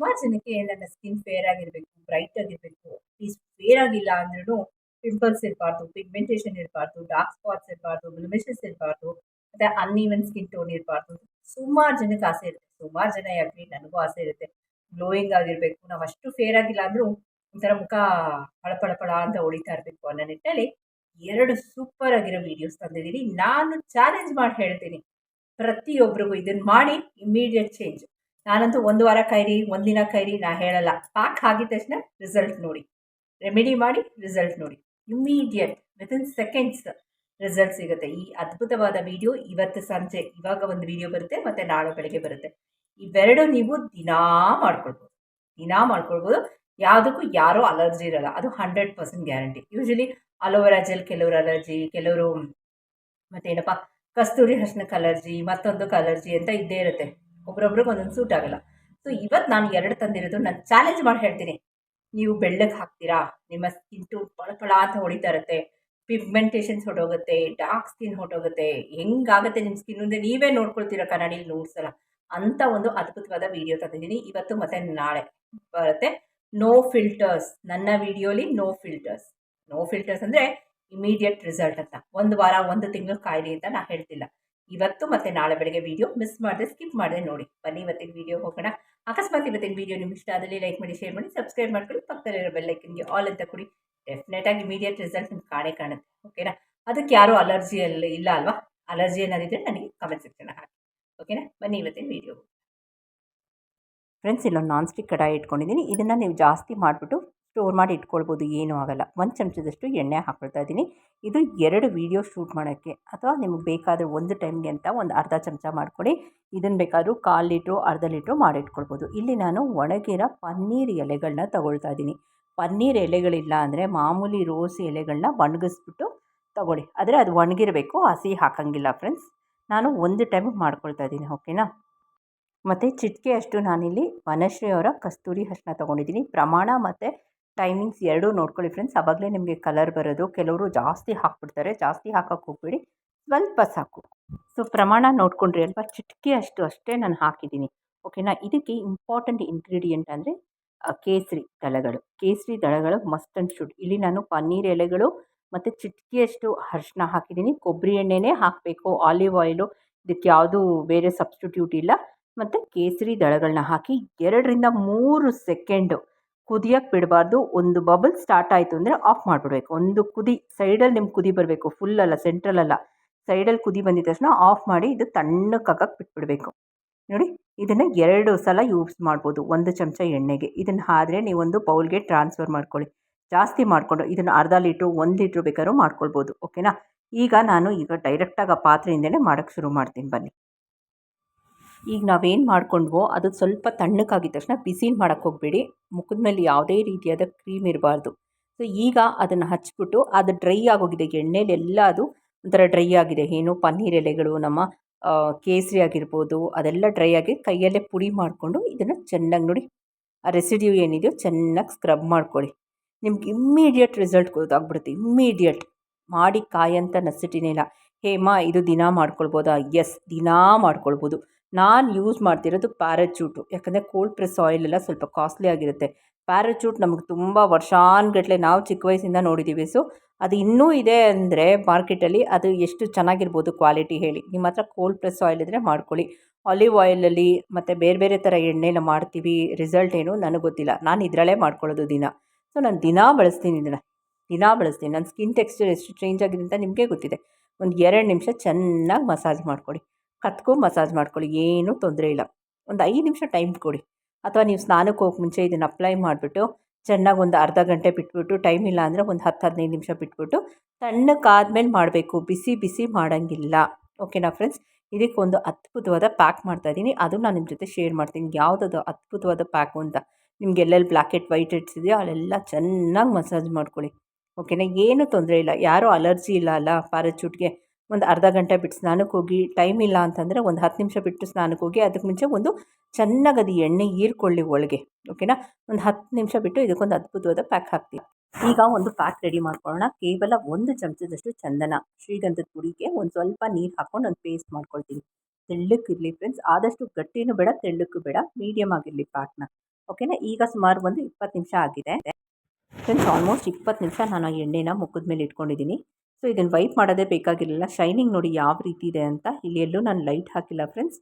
ಸುಮಾರು ಜನಕ್ಕೆ ನನ್ನ ಸ್ಕಿನ್ ಫೇರ್ ಆಗಿರಬೇಕು ಬ್ರೈಟ್ ಆಗಿರಬೇಕು ಪ್ಲೀಸ್ ಫೇರ್ ಆಗಿಲ್ಲ ಅಂದ್ರೂ ಪಿಂಪಲ್ಸ್ ಇರಬಾರ್ದು ಪಿಗ್ಮೆಂಟೇಷನ್ ಇರಬಾರ್ದು ಡಾರ್ಕ್ ಸ್ಪಾಟ್ಸ್ ಇರಬಾರ್ದು ಬ್ಲಮಿಷಸ್ ಇರಬಾರ್ದು, ಮತ್ತೆ ಅನ್ ಈವನ್ ಸ್ಕಿನ್ ಟೋನ್ ಇರಬಾರ್ದು. ಸುಮಾರು ಜನಕ್ಕೆ ಆಸೆ ಇರುತ್ತೆ. ಸುಮಾರು ಜನ ಯಾಕೆ ನನಗೂ ಆಸೆ ಇರುತ್ತೆ. ಗ್ಲೋಯಿಂಗ್ ಆಗಿರಬೇಕು. ನಾವು ಅಷ್ಟು ಫೇರ್ ಆಗಿಲ್ಲ ಅಂದರೂ ಒಂಥರ ಮುಖ ಪಳಪಳಪಳ ಅಂತ ಹೊಡಿತಾ ಇರಬೇಕು ಅನ್ನೋ ನಿಟ್ಟಲ್ಲಿ ಎರಡು ಸೂಪರ್ ಆಗಿರೋ ವಿಡಿಯೋಸ್ ತಂದಿದ್ದೀನಿ. ನಾನು ಚಾಲೆಂಜ್ ಮಾಡಿ ಹೇಳ್ತೀನಿ. ಪ್ರತಿಯೊಬ್ಬರಿಗೂ ಇದನ್ನು ಮಾಡಿ ಇಮಿಡಿಯೇಟ್ ಚೇಂಜ್ ನಾನಂತೂ ಒಂದು ವಾರ ಕೈರಿ ಒಂದಿನ ಕೈರಿ, ನಾ ಹೇಳಲ್ಲ. ಪ್ಯಾಕ್ ಆಗಿದ ತಕ್ಷಣ ರಿಸಲ್ಟ್ ನೋಡಿ. ರೆಮಿಡಿ ಮಾಡಿ ರಿಸಲ್ಟ್ ನೋಡಿ. Immediate within seconds result ಸಿಗುತ್ತೆ. ಈ ಅದ್ಭುತವಾದ ವಿಡಿಯೋ ಇವತ್ತು ಸಂಜೆ, ಇವಾಗ ಒಂದು ವಿಡಿಯೋ ಬರುತ್ತೆ, ಮತ್ತು ನಾಳೆ ಬೆಳಗ್ಗೆ ಬರುತ್ತೆ. ಇವೆರಡು ನೀವು ದಿನಾ ಮಾಡ್ಕೊಳ್ಬೋದು. ದಿನಾ ಮಾಡ್ಕೊಳ್ಬೋದು. ಯಾವುದಕ್ಕೂ ಯಾರೋ ಅಲರ್ಜಿ ಇರಲ್ಲ. ಅದು hundred percent guarantee usually aloe vera gel ಕೆಲವರು ಅಲರ್ಜಿ ಕೆಲವರು, ಮತ್ತೇನಪ್ಪ, ಕಸ್ತೂರಿ ಅರ್ಶಿನಕ್ಕೆ ಅಲರ್ಜಿ ಮತ್ತೊಂದಕ್ಕೆ ಅಲರ್ಜಿ ಅಂತ ಇದ್ದೇ ಇರುತ್ತೆ. ಒಬ್ರೊಬ್ರಿಗೆ ಒಂದೊಂದು ಸೂಟ್ ಆಗಲ್ಲ. ಸೊ ಇವತ್ತು ನಾನು ಎರಡು ತಂದಿರೋದು ನಾನು ಚಾಲೆಂಜ್ ಮಾಡಿ ಹೇಳ್ತೀನಿ. ನೀವು ಬೆಳ್ಳಗೆ ಹಾಕ್ತೀರಾ? ನಿಮ್ಮ ಸ್ಕಿನ್ ಟು ಪಳಪಳ ಅಂತ ಹೊಡಿತಾ ಇರುತ್ತೆ. ಪಿಗ್ಮೆಂಟೇಷನ್ಸ್ ಹೊಟ್ಟೋಗುತ್ತೆ ಡಾರ್ಕ್ ಸ್ಕಿನ್ ಹೊಟ್ಟೋಗುತ್ತೆ ಹೆಂಗಾಗುತ್ತೆ ನಿಮ್ಮ ಸ್ಕಿನ್ ಮುಂದೆ? ನೀವೇ ನೋಡ್ಕೊಳ್ತೀರಾ ಕನ್ನಡಿಲಿ ನೋಡ್ಸಲ್ಲ? ಅಂತ ಒಂದು ಅದ್ಭುತವಾದ ವಿಡಿಯೋ ತಂದಿದ್ದೀನಿ. ಇವತ್ತು ಮತ್ತೆ ನಾಳೆ ಬರುತ್ತೆ. ನೋ ಫಿಲ್ಟರ್ಸ್ ನನ್ನ ವಿಡಿಯೋಲಿ ನೋ ಫಿಲ್ಟರ್ಸ್ ನೋ ಫಿಲ್ಟರ್ಸ್ ಅಂದರೆ ಇಮಿಡಿಯೇಟ್ ರಿಸಲ್ಟ್ ಅಂತ. ಒಂದು ವಾರ, ಒಂದು ತಿಂಗಳು ಕಾಯಿಲೆ ಅಂತ ನಾನು ಹೇಳ್ತಿಲ್ಲ. ಇವತ್ತು ಮತ್ತೆ ನಾಳೆ ಬೆಳಗ್ಗೆ ವಿಡಿಯೋ ಮಿಸ್ ಮಾಡಿದೆ ಸ್ಕಿಪ್ ಮಾಡಿದೆ ನೋಡಿ. ಬನ್ನಿ ಇವತ್ತಿನ ವಿಡಿಯೋ ಹೋಗೋಣ. ಅಕಸ್ಮಾತ್ ಇವತ್ತಿನ ವಿಡಿಯೋ ನಿಮ್ಗೆ ಇಷ್ಟ ಆದಲ್ಲಿ ಲೈಕ್ ಮಾಡಿ ಶೇರ್ ಮಾಡಿ ಸಬ್ಸ್ಕ್ರೈಬ್ ಮಾಡ್ಕೊಳ್ಳಿ. ಪಕ್ಕದಲ್ಲಿರೋ ಬೆಲ್ಲೈಕನ್ಗೆ ಆಲ್ ಅಂತ ಕೊಡಿ. ಡೆಫಿನೆಟಾಗಿ ಇಮಿಡಿಯೇಟ್ ರಿಸಲ್ಟ್ ನಿಮ್ಗೆ ಕಾಣೇ ಕಾಣುತ್ತೆ. ಓಕೆನಾ ಅದಕ್ಕೆ ಯಾರೂ ಅಲರ್ಜಿ ಇಲ್ಲ ಅಲ್ವಾ? ಅಲರ್ಜಿ ಏನಾದಿದ್ರೆ ನನಗೆ ಕಮೆಂಟ್ ಸೆಕ್ಷನ್ ಹಾಕಿ. ಓಕೆನಾ ಬನ್ನಿ ಇವತ್ತಿನ ವಿಡಿಯೋ ಫ್ರೆಂಡ್ಸ್ ಇಲ್ಲೊಂದು ನಾನ್ ಸ್ಟಿಕ್ ಕಡಾಯಿ ಇಟ್ಕೊಂಡಿದ್ದೀನಿ. ಇದನ್ನು ನೀವು ಜಾಸ್ತಿ ಮಾಡಿಬಿಟ್ಟು ಸ್ಟೋರ್ ಮಾಡಿ ಇಟ್ಕೊಳ್ಬೋದು, ಏನೂ ಆಗೋಲ್ಲ. ಒಂದು ಚಮಚದಷ್ಟು ಎಣ್ಣೆ ಹಾಕ್ಕೊಳ್ತಾ ಇದ್ದೀನಿ. ಇದು ಎರಡು ವೀಡಿಯೋ ಶೂಟ್ ಮಾಡೋಕ್ಕೆ ಅಥವಾ ನಿಮಗೆ ಬೇಕಾದರೆ ಒಂದು ಟೈಮ್ಗೆ ಅಂತ ಒಂದು ಅರ್ಧ ಚಮಚ ಮಾಡ್ಕೊಳ್ಳಿ ಇದನ್ನು ಬೇಕಾದರೂ ಕಾಲು ಲೀಟ್ರು, ಅರ್ಧ ಲೀಟ್ರು ಮಾಡಿಟ್ಕೊಳ್ಬೋದು ಇಲ್ಲಿ ನಾನು ಒಣಗಿರೋ ಪನ್ನೀರ್ ಎಲೆಗಳನ್ನ ತಗೊಳ್ತಾ ಇದ್ದೀನಿ. ಪನ್ನೀರ್ ಎಲೆಗಳಿಲ್ಲ ಅಂದರೆ ಮಾಮೂಲಿ ರೋಸ್ ಎಲೆಗಳನ್ನ ಒಣಗಿಸ್ಬಿಟ್ಟು ತಗೊಳ್ಳಿ. ಆದರೆ ಅದು ಒಣಗಿರಬೇಕು, ಹಸಿ ಹಾಕೋಂಗಿಲ್ಲ ಫ್ರೆಂಡ್ಸ್. ನಾನು ಒಂದು ಟೈಮ್ ಮಾಡ್ಕೊಳ್ತಾ ಇದ್ದೀನಿ, ಓಕೆನಾ? ಮತ್ತು ಚಿಟಿಕೆ ಅಷ್ಟು ನಾನಿಲ್ಲಿ ವನಶ್ರೀ ಅವರ ಕಸ್ತೂರಿ ಹಸ್ನ ತೊಗೊಂಡಿದ್ದೀನಿ. ಪ್ರಮಾಣ ಮತ್ತು ಟೈಮಿಂಗ್ಸ್ ಎರಡೂ ನೋಡ್ಕೊಳ್ಳಿ ಫ್ರೆಂಡ್ಸ್ ಆವಾಗಲೇ ನಿಮಗೆ ಕಲರ್ ಬರೋದು. ಕೆಲವರು ಜಾಸ್ತಿ ಹಾಕ್ಬಿಡ್ತಾರೆ. ಜಾಸ್ತಿ ಹಾಕೋಕ್ಕೆ ಹೋಗ್ಬೇಡಿ. ಸ್ವಲ್ಪ ಸಾಕು. ಸೊ ಪ್ರಮಾಣ ನೋಡ್ಕೊಂಡ್ರಿ ಅಲ್ವಾ? ಚಿಟಿಕೆ ಅಷ್ಟು ಅಷ್ಟೇ ನಾನು ಹಾಕಿದ್ದೀನಿ. ಓಕೆನಾ ಇದಕ್ಕೆ ಇಂಪಾರ್ಟೆಂಟ್ ಇಂಗ್ರೀಡಿಯೆಂಟ್ ಅಂದರೆ ಕೇಸರಿ ದಳಗಳು. ಕೇಸರಿ ದಳಗಳು ಮಸ್ಟ್ ಆ್ಯಂಡ್ ಶುಡ್ ಇಲ್ಲಿ ನಾನು ಪನ್ನೀರ್ ಎಲೆಗಳು ಮತ್ತು ಚಿಟಿಕೆಯಷ್ಟು ಅರಿಶಿನ ಹಾಕಿದ್ದೀನಿ. ಕೊಬ್ಬರಿ ಎಣ್ಣೆನೇ ಹಾಕಬೇಕು. ಆಲಿವ್ ಆಯಿಲು ಇದಕ್ಕೆ ಯಾವುದೂ ಬೇರೆ ಸಬ್ಸ್ಟಿಟ್ಯೂಟ್ ಇಲ್ಲ. ಮತ್ತು ಕೇಸರಿ ದಳಗಳನ್ನ ಹಾಕಿ ಎರಡರಿಂದ ಮೂರು ಸೆಕೆಂಡು ಕುದಿಯೋಕ್ಕೆ ಬಿಡಬಾರ್ದು. ಒಂದು ಬಬಲ್ ಸ್ಟಾರ್ಟ್ ಆಯಿತು ಅಂದರೆ ಆಫ್ ಮಾಡಿಬಿಡ್ಬೇಕು. ಒಂದು ಕುದಿ ಸೈಡಲ್ಲಿ ನಿಮ್ಗೆ ಕುದಿ ಬರಬೇಕು. ಫುಲ್ ಅಲ್ಲ ಸೆಂಟ್ರಲ್ ಅಲ್ಲ. ಸೈಡಲ್ಲಿ ಕುದಿ ಬಂದಿದ ತಕ್ಷಣ ಆಫ್ ಮಾಡಿ ಇದು ತಣ್ಣಕ್ಕಾಗಕ್ಕೆ ಬಿಟ್ಬಿಡಬೇಕು. ನೋಡಿ, ಇದನ್ನು ಎರಡು ಸಲ ಯೂಸ್ ಮಾಡ್ಬೋದು. ಒಂದು ಚಮಚ ಎಣ್ಣೆಗೆ. ಇದನ್ನು ಆದ್ರೆ ನೀವೊಂದು ಬೌಲ್ಗೆ ಟ್ರಾನ್ಸ್ಫರ್ ಮಾಡ್ಕೊಳ್ಳಿ. ಜಾಸ್ತಿ ಮಾಡಿಕೊಂಡು ಇದನ್ನು ಅರ್ಧ ಲೀಟ್ರು ಒಂದು ಲೀಟ್ರು ಬೇಕಾದ್ರೂ ಮಾಡ್ಕೊಳ್ಬೋದು. ಓಕೆನಾ ಈಗ ನಾನು ಈಗ ಡೈರೆಕ್ಟಾಗಿ ಆ ಪಾತ್ರೆಯಿಂದಲೇ ಮಾಡೋಕ್ಕೆ ಶುರು ಮಾಡ್ತೀನಿ. ಬನ್ನಿ. ಈಗ ನಾವೇನು ಮಾಡ್ಕೊಂಡ್ವೋ ಅದು ಸ್ವಲ್ಪ ತಣ್ಣಕ್ಕಾಗಿದ್ದ ತಕ್ಷಣ ಬಿಸಿಲು ಮಾಡೋಕ್ಕೆ ಹೋಗಬೇಡಿ. ಮುಖದ ಮೇಲೆ ಯಾವುದೇ ರೀತಿಯಾದ ಕ್ರೀಮ್ ಇರಬಾರ್ದು. ಸೊ ಈಗ ಅದನ್ನು ಹಚ್ಚಿಬಿಟ್ಟು ಅದು ಡ್ರೈ ಆಗೋಗಿದೆ. ಎಣ್ಣೆಲೆಲ್ಲ ಅದು ಒಂಥರ ಡ್ರೈ ಆಗಿದೆ. ಏನು ಪನ್ನೀರ್ ಎಲೆಗಳು, ನಮ್ಮ ಕೇಸರಿ ಆಗಿರ್ಬೋದು, ಅದೆಲ್ಲ ಡ್ರೈ ಆಗಿ ಕೈಯಲ್ಲೇ ಪುಡಿ ಮಾಡಿಕೊಂಡು ಇದನ್ನು ಚೆನ್ನಾಗಿ ನೋಡಿ, ಆ ರೆಸಿಡ್ಯೂ ಏನಿದೆಯೋ ಚೆನ್ನಾಗಿ ಸ್ಕ್ರಬ್ ಮಾಡ್ಕೊಳ್ಳಿ. ನಿಮ್ಗೆ ಇಮ್ಮಿಡಿಯೇಟ್ ರಿಸಲ್ಟ್ ಗೊತ್ತಾಗ್ಬಿಡುತ್ತೆ. ಇಮ್ಮಿಡಿಯೇಟ್. ಮಾಡಿ ಕಾಯಂತ ನಸಿಟಿನೇ ಇಲ್ಲ. ಹೇಮಾ, ಇದು ದಿನ ಮಾಡ್ಕೊಳ್ಬೋದಾ? ಎಸ್, ದಿನಾ ಮಾಡ್ಕೊಳ್ಬೋದು. ನಾನು ಯೂಸ್ ಮಾಡ್ತಿರೋದು ಪ್ಯಾರಚೂಟು ಯಾಕಂದರೆ ಕೋಲ್ಡ್ ಪ್ರೆಸ್ ಆಯಿಲ್ ಎಲ್ಲ ಸ್ವಲ್ಪ ಕಾಸ್ಟ್ಲಿ ಆಗಿರುತ್ತೆ. ಪ್ಯಾರಚೂಟ್ ನಮಗೆ ತುಂಬ ವರ್ಷಾನುಗಟ್ಲೆ ನಾವು ಚಿಕ್ಕ ವಯಸ್ಸಿಂದ ನೋಡಿದ್ದೀವಿ ಸೊ ಅದು ಇನ್ನೂ ಇದೆ ಅಂದರೆ ಮಾರ್ಕೆಟಲ್ಲಿ ಅದು ಎಷ್ಟು ಚೆನ್ನಾಗಿರ್ಬೋದು ಕ್ವಾಲಿಟಿ ಹೇಳಿ. ನಿಮ್ಮ ಹತ್ರ ಕೋಲ್ಡ್ ಪ್ರೆಸ್ ಆಯಿಲ್ ಇದ್ದರೆ ಮಾಡ್ಕೊಳ್ಳಿ. ಆಲಿವ್ ಆಯಿಲಲ್ಲಿ ಮತ್ತು ಬೇರೆ ಬೇರೆ ಥರ ಎಣ್ಣೆನ ಮಾಡ್ತೀವಿ. ರಿಸಲ್ಟ್ ಏನು ನನಗೆ ಗೊತ್ತಿಲ್ಲ. ನಾನು ಇದರಲ್ಲೇ ಮಾಡ್ಕೊಳ್ಳೋದು ದಿನ. ಸೊ ನಾನು ದಿನಾ ಬಳಸ್ತೀನಿ ಇದನ್ನು. ದಿನಾ ಬಳಸ್ತೀನಿ. ನನ್ನ ಸ್ಕಿನ್ ಟೆಕ್ಸ್ಚರ್ ಎಷ್ಟು ಚೇಂಜ್ ಆಗಿದೆ ಅಂತ ನಿಮಗೆ ಗೊತ್ತಿದೆ. ಒಂದು ಎರಡು ನಿಮಿಷ ಚೆನ್ನಾಗಿ ಮಸಾಜ್ ಮಾಡ್ಕೊಳ್ಳಿ. ಕತ್ಕೊ ಮಸಾಜ್ ಮಾಡ್ಕೊಳ್ಳಿ, ಏನೂ ತೊಂದರೆ ಇಲ್ಲ. ಒಂದು ಐದು ನಿಮಿಷ ಟೈಮ್ ಕೊಡಿ. ಅಥವಾ ನೀವು ಸ್ನಾನಕ್ಕೆ ಹೋಗಕ್ಕೆ ಮುಂಚೆ ಇದನ್ನು ಅಪ್ಲೈ ಮಾಡಿಬಿಟ್ಟು, ಚೆನ್ನಾಗಿ ಒಂದು ಅರ್ಧ ಗಂಟೆ ಬಿಟ್ಬಿಟ್ಟು, ಟೈಮ್ ಇಲ್ಲ ಅಂದರೆ ಒಂದು ಹತ್ತು, ಹದಿನೈದು ನಿಮಿಷ ಬಿಟ್ಬಿಟ್ಟು ತಣ್ಣಕ್ಕಾದ್ಮೇಲೆ ಮಾಡಬೇಕು. ಬಿಸಿ ಬಿಸಿ ಮಾಡೋಂಗಿಲ್ಲ. ಓಕೆನಾ ಫ್ರೆಂಡ್ಸ್? ಇದಕ್ಕೊಂದು ಅದ್ಭುತವಾದ ಪ್ಯಾಕ್ ಮಾಡ್ತಾ ಮಾಡ್ತಾಯಿದ್ದೀನಿ ಅದು ನಾನು ನಿಮ್ಮ ಜೊತೆ ಶೇರ್ ಮಾಡ್ತೀನಿ. ಯಾವುದದು ಅದ್ಭುತವಾದ ಪ್ಯಾಕು ಅಂತ. ನಿಮ್ಗೆ ಎಲ್ಲೆಲ್ಲಿ ಬ್ಲ್ಯಾಕ್ ಹೆಡ್ ವೈಟ್ ಹೆಡ್ಸ್ ಇದೆಯೋ ಅಲ್ಲೆಲ್ಲ ಚೆನ್ನಾಗಿ ಮಸಾಜ್ ಮಾಡ್ಕೊಳ್ಳಿ. ಓಕೆನಾ? ಏನೂ ತೊಂದರೆ ಇಲ್ಲ. ಯಾರೂ ಅಲರ್ಜಿ ಇಲ್ಲ ಅಲ್ಲ ಪ್ಯಾರಾಚೂಟ್ಗೆ ಒಂದು ಅರ್ಧ ಗಂಟೆ ಬಿಟ್ಟು ಸ್ನಾನಕ್ಕೆ ಹೋಗಿ ಟೈಮ್ ಇಲ್ಲ ಅಂತಂದರೆ ಒಂದು ಹತ್ತು ನಿಮಿಷ ಬಿಟ್ಟು ಸ್ನಾನಕ್ಕೆ ಹೋಗಿ ಅದಕ್ಕೆ ಮುಂಚೆ ಒಂದು ಚೆನ್ನಾಗಿ ಅದು ಎಣ್ಣೆ ಹೀರ್ಕೊಳ್ಳಿ ಒಳಗೆ ಓಕೆನಾ ಒಂದು ಹತ್ತು ನಿಮಿಷ ಬಿಟ್ಟು ಇದಕ್ಕೊಂದು ಅದ್ಭುತವಾದ ಪ್ಯಾಕ್ ಹಾಕ್ತೀವಿ. ಈಗ ಒಂದು ಪ್ಯಾಕ್ ರೆಡಿ ಮಾಡ್ಕೊಳ್ಳೋಣ. ಕೇವಲ ಒಂದು ಚಮಚದಷ್ಟು ಚಂದನ, ಶ್ರೀಗಂಧದ ಪುಡಿಗೆ ಒಂದು ಸ್ವಲ್ಪ ನೀರು ಹಾಕ್ಕೊಂಡು ಒಂದು ಪೇಸ್ಟ್ ಮಾಡ್ಕೊಳ್ತೀನಿ. ತೆಳ್ಳಕ್ಕಿರಲಿ ಫ್ರೆಂಡ್ಸ್ ಆದಷ್ಟು ಗಟ್ಟಿನೂ ಬೇಡ, ತೆಳ್ಳಕ್ಕೂ ಬೇಡ ಮೀಡಿಯಮ್ ಆಗಿರಲಿ ಪ್ಯಾಕ್ನ ಓಕೆನಾ ಈಗ ಸುಮಾರು ಒಂದು ಇಪ್ಪತ್ತು ನಿಮಿಷ ಆಗಿದೆ. ಫ್ರೆಂಡ್ಸ್ ಆಲ್ಮೋಸ್ಟ್ ಇಪ್ಪತ್ತು ನಿಮಿಷ ನಾನು ಆ ಎಣ್ಣೆನ ಮುಖದ ಮೇಲೆ ಇಟ್ಕೊಂಡಿದ್ದೀನಿ. ಸೊ ಇದನ್ನು ವೈಪ್ ಮಾಡೋದೇ ಬೇಕಾಗಿರಲಿಲ್ಲ. ಶೈನಿಂಗ್ ನೋಡಿ ಯಾವ ರೀತಿ ಇದೆ ಅಂತ ಇಲ್ಲಿ ಎಲ್ಲೂ ನಾನು ಲೈಟ್ ಹಾಕಿಲ್ಲ ಫ್ರೆಂಡ್ಸ್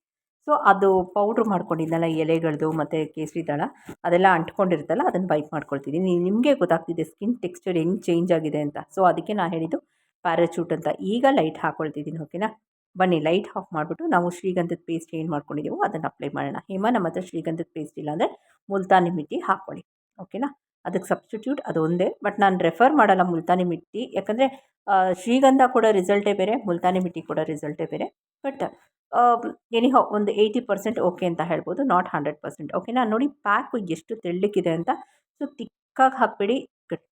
ಸೊ ಅದು ಪೌಡ್ರ್ ಮಾಡ್ಕೊಂಡಿದ್ದಲ್ಲ ಎಲೆಗಳದ್ದು ಮತ್ತು ಕೇಸರಿ ದಳ, ಅದೆಲ್ಲ ಅಂಟ್ಕೊಂಡಿರ್ತಲ್ಲ ಅದನ್ನು ವೈಪ್ ಮಾಡ್ಕೊಳ್ತಿದ್ದೀನಿ ನಿಮಗೆ ಗೊತ್ತಾಗ್ತಿದೆ ಸ್ಕಿನ್ ಟೆಕ್ಸ್ಚರ್ ಹೆಂಗೆ ಚೇಂಜ್ ಆಗಿದೆ ಅಂತ. ಸೊ ಅದಕ್ಕೆ ನಾನು ಹೇಳಿದ್ದು ಪ್ಯಾರಾಚೂಟ್ ಅಂತ. ಈಗ ಲೈಟ್ ಹಾಕ್ಕೊಳ್ತಿದ್ದೀನಿ ಓಕೆನಾ ಬನ್ನಿ ಲೈಟ್ ಆಫ್ ಮಾಡಿಬಿಟ್ಟು ನಾವು ಶ್ರೀಗಂಧದ ಪೇಸ್ಟ್ ಏನು ಮಾಡ್ಕೊಂಡಿದ್ದೀವೋ ಅದನ್ನು ಅಪ್ಲೈ ಮಾಡೋಣ. ಹೇಮ ನಮ್ಮ ಹತ್ರ ಶ್ರೀಗಂಧದ ಪೇಸ್ಟ್ ಇಲ್ಲ ಅಂದರೆ ಮುಲ್ತಾನಿ ಮಿಟ್ಟಿ ಹಾಕ್ಕೊಳ್ಳಿ ಓಕೆನಾ ಅದಕ್ಕೆ ಸಬ್ಸ್ಟಿಟ್ಯೂಟ್ ಅದು ಒಂದೇ. ಬಟ್ ನಾನು ರೆಫರ್ ಮಾಡಲ್ಲ ಮುಲ್ತಾನಿ ಮಿಟ್ಟಿ. ಯಾಕಂದರೆ ಶ್ರೀಗಂಧ ಕೂಡ ರಿಸಲ್ಟೇ ಬೇರೆ, ಮುಲ್ತಾನಿ ಮಿಟ್ಟಿ ಕೂಡ ರಿಸಲ್ಟೇ ಬೇರೆ. ಬಟ್ ಎನಿಹೋ ಒಂದು ಏಯ್ಟಿ ಪರ್ಸೆಂಟ್ ಓಕೆ ಅಂತ ಹೇಳ್ಬೋದು ನಾಟ್ ಹಂಡ್ರೆಡ್ ಪರ್ಸೆಂಟ್ ಓಕೆನಾ ನೋಡಿ ಪ್ಯಾಕು ಎಷ್ಟು ತೆಳ್ಳಕ್ಕಿದೆ ಅಂತ. ಸೊ ತಿಕ್ಕಾಗಿ ಹಾಕ್ಬೇಡಿ, ಗಟ್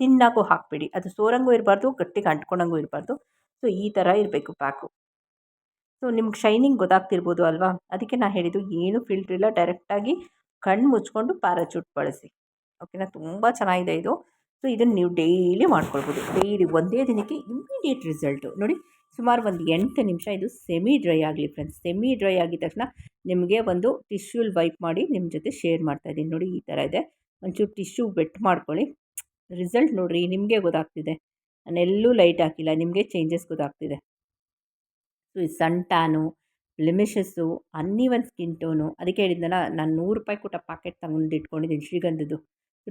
ತಿನ್ನಾಗೂ ಹಾಕಬೇಡಿ. ಅದು ಸೋರಂಗೂ ಇರಬಾರ್ದು, ಗಟ್ಟಿಗೆ ಅಂಟ್ಕೊಂಡಂಗೂ ಇರಬಾರ್ದು. ಸೊ ಈ ಥರ ಇರಬೇಕು ಪ್ಯಾಕು ಸೊ ನಿಮ್ಗೆ ಶೈನಿಂಗ್ ಗೊತ್ತಾಗ್ತಿರ್ಬೋದು ಅಲ್ವಾ? ಅದಕ್ಕೆ ನಾನು ಹೇಳಿದ್ದು, ಏನು ಫಿಲ್ಟ್ರ್ ಇಲ್ಲ ಡೈರೆಕ್ಟಾಗಿ ಕಣ್ಣು ಮುಚ್ಕೊಂಡು ಪ್ಯಾರಾಚೂಟ್ ಬಳಸಿ. ಓಕೆನಾ? ತುಂಬ ಚೆನ್ನಾಗಿದೆ ಇದು. ಸೊ, ಇದನ್ನು ನೀವು ಡೈಲಿ ಮಾಡ್ಕೊಳ್ಬೋದು. ಡೈಲಿ ಒಂದೇ ದಿನಕ್ಕೆ ಇಮ್ಮಿಡಿಯೇಟ್ ರಿಸಲ್ಟು ನೋಡಿ, ಸುಮಾರು ಒಂದು ಎಂಟು ನಿಮಿಷ ಇದು ಸೆಮಿ ಡ್ರೈ ಆಗಲಿ ಫ್ರೆಂಡ್ಸ್ ಸೆಮಿ ಡ್ರೈ ಆಗಿದ ತಕ್ಷಣ ನಿಮಗೆ ಒಂದು ಟಿಶ್ಯೂಲ್ ವೈಪ್ ಮಾಡಿ ನಿಮ್ಮ ಜೊತೆ ಶೇರ್ ಮಾಡ್ತಾಯಿದ್ದೀನಿ ನೋಡಿ, ಈ ಥರ ಇದೆ. ಒಂಚೂರು ಟಿಶ್ಯೂ ಬೆಟ್ ಮಾಡ್ಕೊಳ್ಳಿ. ರಿಸಲ್ಟ್ ನೋಡಿರಿ, ನಿಮಗೆ ಗೊತ್ತಾಗ್ತಿದೆ. ನಾನೆಲ್ಲೂ ಲೈಟ್ ಹಾಕಿಲ್ಲ, ನಿಮಗೆ ಚೇಂಜಸ್ ಗೊತ್ತಾಗ್ತಿದೆ. ಸೊ ಈ ಸನ್ ಟ್ಯಾನು ಅನ್ನಿ ಒಂದು ಸ್ಕಿನ್ ಟೋನು ಅದಕ್ಕೆ ಹೇಳಿದ್ನಲ್ಲ, ನಾನು ನೂರು ರೂಪಾಯಿ ಕೊಟ್ಟ ಪ್ಯಾಕೆಟ್ ತಗೊಂಡು ಇಟ್ಕೊಂಡಿದ್ದೀನಿ ಶ್ರೀಗಂಧದ್ದು.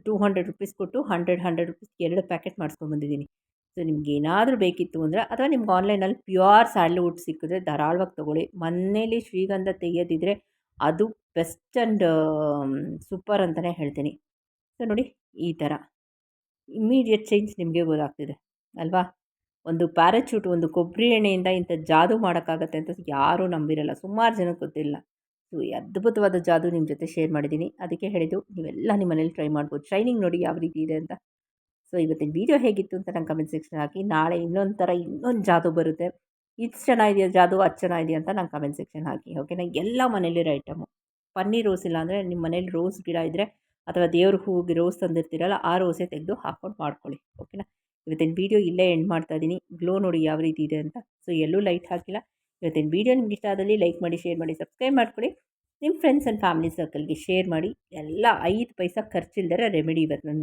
ಟೂ ಹಂಡ್ರೆಡ್ ರುಪೀಸ್ ಕೊಟ್ಟು ಹಂಡ್ರೆಡ್ ಹಂಡ್ರೆಡ್ ರುಪೀಸ್ ಎರಡು ಪ್ಯಾಕೆಟ್ ಮಾಡಿಸ್ಕೊಂಬಂದಿದ್ದೀನಿ ಸೊ ನಿಮ್ಗೆ ಏನಾದರೂ ಬೇಕಿತ್ತು ಅಂದರೆ ಅಥವಾ ನಿಮ್ಗೆ ಆನ್ಲೈನಲ್ಲಿ ಪ್ಯೂರ್ ಸ್ಯಾಂಡಲ್ವುಡ್ ಸಿಕ್ಕಿದ್ರೆ ಧಾರಾಳವಾಗಿ ತೊಗೊಳ್ಳಿ. ಮನೆಯಲ್ಲಿ ಶ್ರೀಗಂಧ ತೆಗೆಯೋದಿದ್ರೆ ಅದು ಬೆಸ್ಟ್ ಆ್ಯಂಡ್ ಸೂಪರ್ ಅಂತಲೇ ಹೇಳ್ತೀನಿ. ಸೊ ನೋಡಿ ಈ ಥರ ಇಮ್ಮಿಡಿಯೇಟ್ ಚೇಂಜ್ ನಿಮಗೆ ಗೊತ್ತಾಗ್ತಿದೆ, ಅಲ್ವಾ? ಒಂದು ಪ್ಯಾರಾಚೂಟ್ ಒಂದು ಕೊಬ್ಬರಿ ಎಣ್ಣೆಯಿಂದ ಇಂಥ ಜಾದು ಮಾಡೋಕ್ಕಾಗತ್ತೆ ಅಂತ ಯಾರೂ ನಂಬಿರಲ್ಲ. ಸುಮಾರು ಜನಕ್ಕೆ ಗೊತ್ತಿಲ್ಲ. ಸೊ, ಈ ಅದ್ಭುತವಾದ ಜಾದು ನಿಮ್ಮ ಜೊತೆ ಶೇರ್ ಮಾಡಿದ್ದೀನಿ. ಅದಕ್ಕೆ ಹೇಳಿದ್ದು ನೀವೆಲ್ಲ ನಿಮ್ಮ ಮನೇಲಿ ಟ್ರೈ ಮಾಡ್ಬೋದು. ಶೈನಿಂಗ್ ನೋಡಿ ಯಾವ ರೀತಿ ಇದೆ ಅಂತ. ಸೊ, ಇವತ್ತಿನ ವೀಡಿಯೋ ಹೇಗಿತ್ತು ಅಂತ ನಂಗೆ ಕಮೆಂಟ್ ಸೆಕ್ಷನ್ ಹಾಕಿ. ನಾಳೆ ಇನ್ನೊಂದು ಥರ ಇನ್ನೊಂದು ಜಾದು ಬರುತ್ತೆ. ಇದು ಚೆನ್ನಾಗಿದೆಯಾ ಜಾದು ಅದು ಚೆನ್ನಾಗಿದೆಯಾ ಅಂತ ನಂಗೆ ಕಮೆಂಟ್ ಸೆಕ್ಷನ್ ಹಾಕಿ ಓಕೆನಾ ಎಲ್ಲ ಮನೇಲಿರೋ ಐಟಮು. ಪನ್ನೀರ್ ರೋಸ್ ಇಲ್ಲ ಅಂದರೆ ನಿಮ್ಮ ಮನೇಲಿ ರೋಸ್ ಗಿಡ ಇದ್ದರೆ ಅಥವಾ ದೇವ್ರ ಹೂವಿಗೆ ರೋಸ್ ತಂದಿರ್ತೀರಲ್ಲ, ಆ ರೋಸೇ ತೆಗೆದು ಹಾಕ್ಕೊಂಡು ಮಾಡ್ಕೊಳ್ಳಿ, ಓಕೆನಾ? ಇವತ್ತಿನ ವೀಡಿಯೋ ಇಲ್ಲೇ ಎಂಡ್ ಮಾಡ್ತಾ ಇದ್ದೀನಿ ಗ್ಲೋ ನೋಡಿ ಯಾವ ರೀತಿ ಇದೆ ಅಂತ. ಸೊ, ಎಲ್ಲೂ ಲೈಟ್ ಹಾಕಿಲ್ಲ. ಇವತ್ತಿನ ವೀಡಿಯೋ ನಿಮ್ಗೆ ಇಷ್ಟ ಆದಲ್ಲಿ ಲೈಕ್ ಮಾಡಿ ಶೇರ್ ಮಾಡಿ ಸಬ್ಸ್ಕ್ರೈಬ್ ಮಾಡ್ಕೊಳ್ಳಿ. ನಿಮ್ಮ ಫ್ರೆಂಡ್ಸ್ ಆ್ಯಂಡ್ ಫ್ಯಾಮಿಲಿ ಸರ್ಕಲ್ಗೆ ಶೇರ್ ಮಾಡಿ. ಎಲ್ಲ ಐದು ಪೈಸಾ ಖರ್ಚಿಲ್ದರೆ ರೆಮಿಡಿ ಇವತ್ತು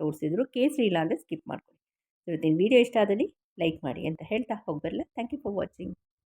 ತೋರಿಸಿದ್ರು. ಕೇಸರಿ ಇಲ್ಲ ಅಂದರೆ ಸ್ಕಿಪ್ ಮಾಡ್ಕೊಳ್ಳಿ. ಇವತ್ತಿನ ವೀಡಿಯೋ ಇಷ್ಟ ಆದಲ್ಲಿ ಲೈಕ್ ಮಾಡಿ ಅಂತ ಹೇಳ್ತಾ ಹೋಗಿ ಥ್ಯಾಂಕ್ ಯು ಫಾರ್ ವಾಚಿಂಗ್